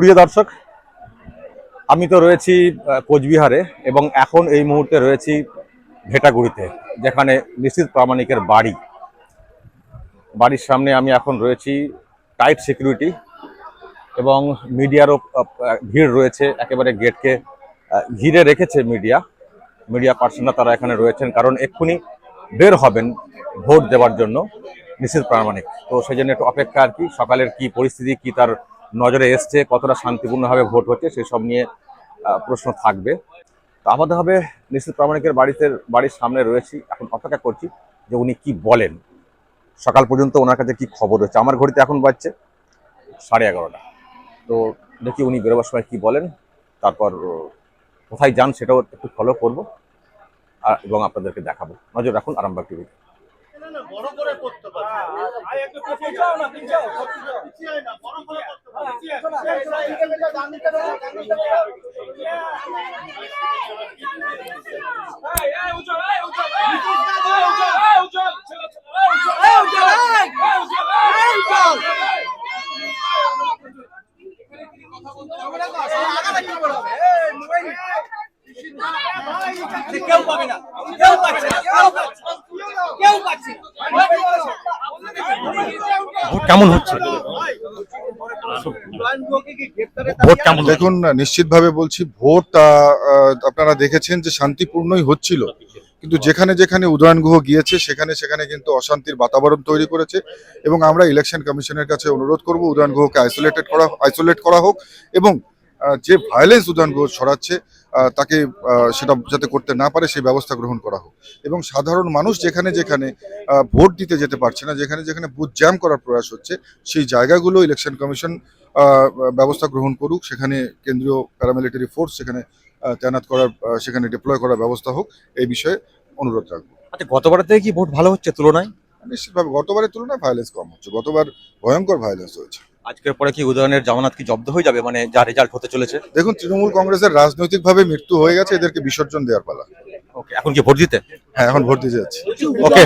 প্রিয় দর্শক, আমি তো রয়েছি কোচবিহারে এবং এখন এই মুহূর্তে রয়েছি ভেটাগুড়িতে, যেখানে নিশ্চিত প্রামাণিকের বাড়ি। বাড়ির সামনে আমি এখন রয়েছি টাইট সিকিউরিটি এবং মিডিয়ারও ভিড় রয়েছে, একেবারে গেটকে ঘিরে রেখেছে মিডিয়া। মিডিয়া পার্সনরা তারা এখানে রয়েছেন কারণ এক্ষুনি বের হবেন ভোট দেওয়ার জন্য নিশ্চিত প্রামাণিক। তো সেই জন্য একটু অপেক্ষা আর কি, সকালের কি পরিস্থিতি, কি তার নজরে এসছে কতটা শান্তিপূর্ণভাবে ভোট হচ্ছে সেসব নিয়ে প্রশ্ন থাকবে। তো আমাদের হবে নিশ্চিত প্রামাণিকের বাড়িতে, বাড়ির সামনে রয়েছি। এখন অপেক্ষা করছি যে উনি কি বলেন। সকাল পর্যন্ত ওনার কাছে কি খবর রয়েছে? আমার ঘড়িতে এখন বাজছে সাড়ে এগারোটা। তো দেখি উনি বেরোবার সময় কি বলেন, তারপর, কোথায় যান সেটাও একটু ফলো করব, আর এবং আপনাদেরকে দেখাবো। নজর রাখুন আরামবাগ টিভি বড় করে করতে পারবে কেউ পাবে না কেউ পাচ্ছে না কেউ পাচ্ছে না, কেউ পাচ্ছে না। ভোট কেমন হচ্ছে? দেখুন, নিশ্চিতভাবে বলছি, ভোট আপনারা দেখেছেন যে শান্তিপূর্ণই হচ্ছিল কিন্তু যেখানে যেখানে উদয়ন গুহ গিয়েছে, সেখানে সেখানে কিন্তু অশান্তির বাতাবরণ তৈরি করেছে এবং আমরা ইলেকশন কমিশনের কাছে অনুরোধ করব, উদয়ন গুহকে আইসোলেটেড করা আইসোলেট করা হোক এবং যে ভায়োলেন্স উদয়ন গুহ ছড়াচ্ছে তাকে সেটা যাতে করতে না পারে সেই ব্যবস্থা গ্রহণ করা হোক। এবং সাধারণ মানুষ যেখানে যেখানে ভোট দিতে যেতে পারছে না যেখানে যেখানে বুথ জ্যাম করার প্রয়াস হচ্ছে সেই জায়গাগুলো ইলেকশন কমিশন ব্যবস্থা গ্রহণ করুক। সেখানে কেন্দ্রীয় প্যারামিলিটারি ফোর্স সেখানে আহ, তায়নাত করার সেখানে ডিপ্লয় করার ব্যবস্থা হোক এই বিষয়ে অনুরোধ রাখব। আচ্ছা গতবারের থেকে কি ভোট ভালো হচ্ছে তুলনায়? নিশ্চিতভাবে গতবারের তুলনায় ভায়োলেন্স কম হচ্ছে। গতবার ভয়ঙ্কর ভায়োলেন্স হয়েছে। আজকের পরে কি উদয়নের জামানত কি জব্দ হয়ে যাবে? মানে যা রেজাল্ট হতে চলেছে। দেখুন তৃণমূল কংগ্রেসের রাজনৈতিকভাবে মৃত্যু হয়ে গেছে এদেরকে বিসর্জন দেওয়ার পালা। ওকে এখন কি ভোট দিতে? হ্যাঁ এখন ভোট দিতে যাচ্ছি। ওকে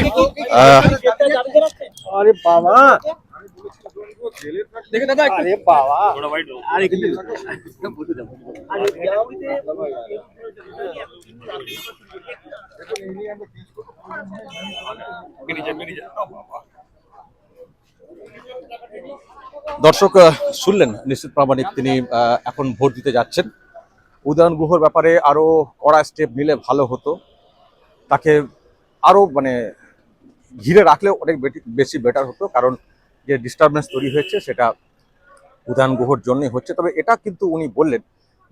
আরে বাবা। দেখে দাদা আরে বাবা। আরে কিন্তু দর্শক শুনলেন, নিশ্চিত প্রামাণিক তিনি এখন ভোট দিতে যাচ্ছেন। উদয়ন গুহর ব্যাপারে আরও কড়া স্টেপ নিলে ভালো হতো। তাকে আরও মানে ঘিরে রাখলে অনেক বেশি বেটার হতো, কারণ যে ডিস্টারবেন্স তৈরি হয়েছে সেটা উদয়ন গুহর জন্যই হচ্ছে। তবে এটা কিন্তু উনি বললেন,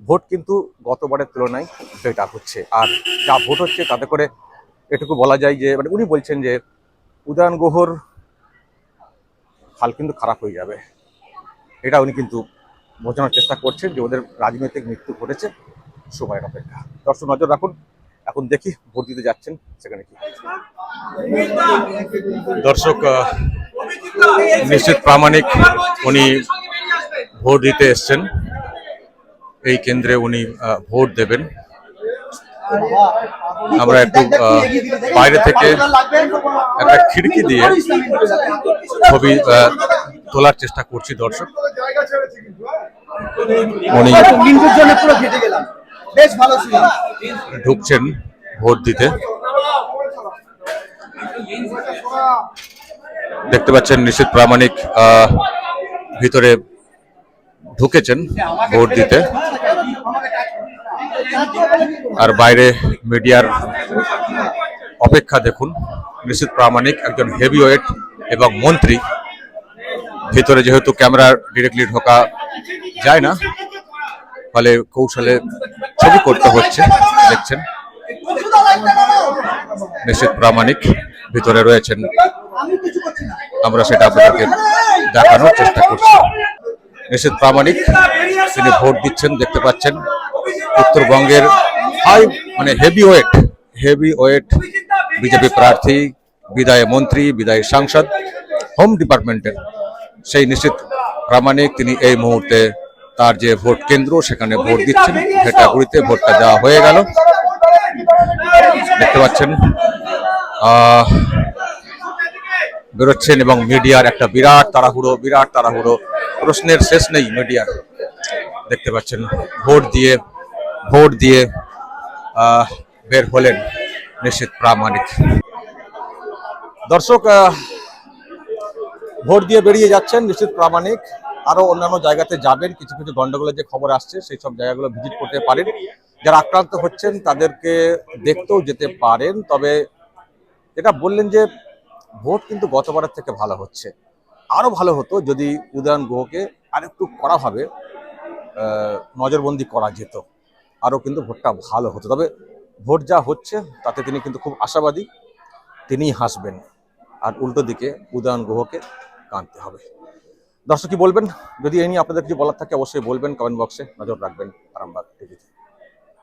ভোট কিন্তু গতবারের তুলনায় বেটার হচ্ছে। আর যা ভোট হচ্ছে তাতে করে এটুকু বলা যায় যে মানে উনি বলছেন যে উদয়ন গুহর হাল কিন্তু খারাপ হয়ে যাবে। এটা উনি কিন্তু বোঝানোর চেষ্টা করছেন যে ওদের রাজনৈতিক মৃত্যু ঘটেছে সময়ের অপেক্ষা দর্শক, নজর রাখুন, এখন দেখি ভোট দিতে যাচ্ছেন, সেখানে কি দর্শক নিশ্চিত প্রামাণিক উনি ভোট দিতে এসছেন। এই কেন্দ্রে উনি ভোট দেবেন। আমরা একটু বাইরে থেকে একটা খিড়কি দিয়ে ছবি তোলার চেষ্টা করছি দর্শক। উনি মিন্টুর জন্য পুরো ঘেটে গেলাম। বেশ ভালো ছিল। ঢুকছেন ভোট দিতে। দেখতে পাচ্ছেন নিশ্চিত প্রামাণিক আহ, ভিতরে ঢুকেছেন ভোট দিতে। আর বাইরে মিডিয়ার অপেক্ষা দেখুন। নিশ্চিত প্রামাণিক একজন হেভিওয়েট এবং মন্ত্রী। ভিতরে যেহেতু ক্যামেরা ডিরেক্টলি ঢোকা যায় না, ফলে কৌশলে ছবি করতে হচ্ছে, দেখছেন। নিশ্চিত প্রামাণিক ভিতরে রয়েছেন। আমরা সেটা আপনাদেরকে দেখানোর চেষ্টা করছি। নিশ্চিত প্রামাণিক তিনি ভোট দিচ্ছেন, দেখতে পাচ্ছেন। উত্তরবঙ্গের হাই মানে heavy weight heavy weight BJP প্রার্থী, বিদায় মন্ত্রী, বিদায় সাংসদ হোম ডিপার্টমেন্টের সেই নিশ্চিত প্রামাণিক তিনি এই মুহূর্তে তার যে ভোট কেন্দ্র, সেখানে ভোট দিচ্ছেন। ভেটাগুড়িতে ভোটটা দেওয়া হয়ে গেল। দেখতে পাচ্ছেন বেরোচ্ছেন এবং মিডিয়ার একটা বিরাট তাড়াহুড়ো বিরাট তাড়াহুড়ো। প্রশ্নের শেষ নেই মিডিয়ার। দেখতে পাচ্ছেন, ভোট দিয়ে ভোট দিয়ে বের হলেন নিশ্চিত প্রামাণিক। দর্শক ভোট দিয়ে বেরিয়ে যাচ্ছেন, নিশ্চিত প্রামাণিক। আরও অন্যান্য জায়গাতে যাবেন, কিছু কিছু গন্ডগোলের যে খবর আসছে, সেই সব জায়গাগুলো ভিজিট করতে পারেন। যারা আক্রান্ত হচ্ছেন, তাদেরকে দেখতেও যেতে পারেন, তবে যেটা বললেন যে, ভোট কিন্তু গতবারের থেকে ভালো হচ্ছে। আরও ভালো হতো যদি উদয়ন গুহকে আরেকটু কড়াভাবে নজরবন্দি করা যেত। আরও কিন্তু ভোটটা ভালো হতো। তবে ভোট যা হচ্ছে, তাতে তিনি কিন্তু খুব আশাবাদী। তিনিই হাসবেন। আর উল্টো দিকে উদয়ন গুহকে কাঁদতে হবে। দর্শক কি বলবেন? যদি এই নিয়ে আপনাদের কিছু বলার থাকে, অবশ্যই বলবেন কমেন্ট বক্সে নজর রাখবেন আরামবাগ টিভিতে।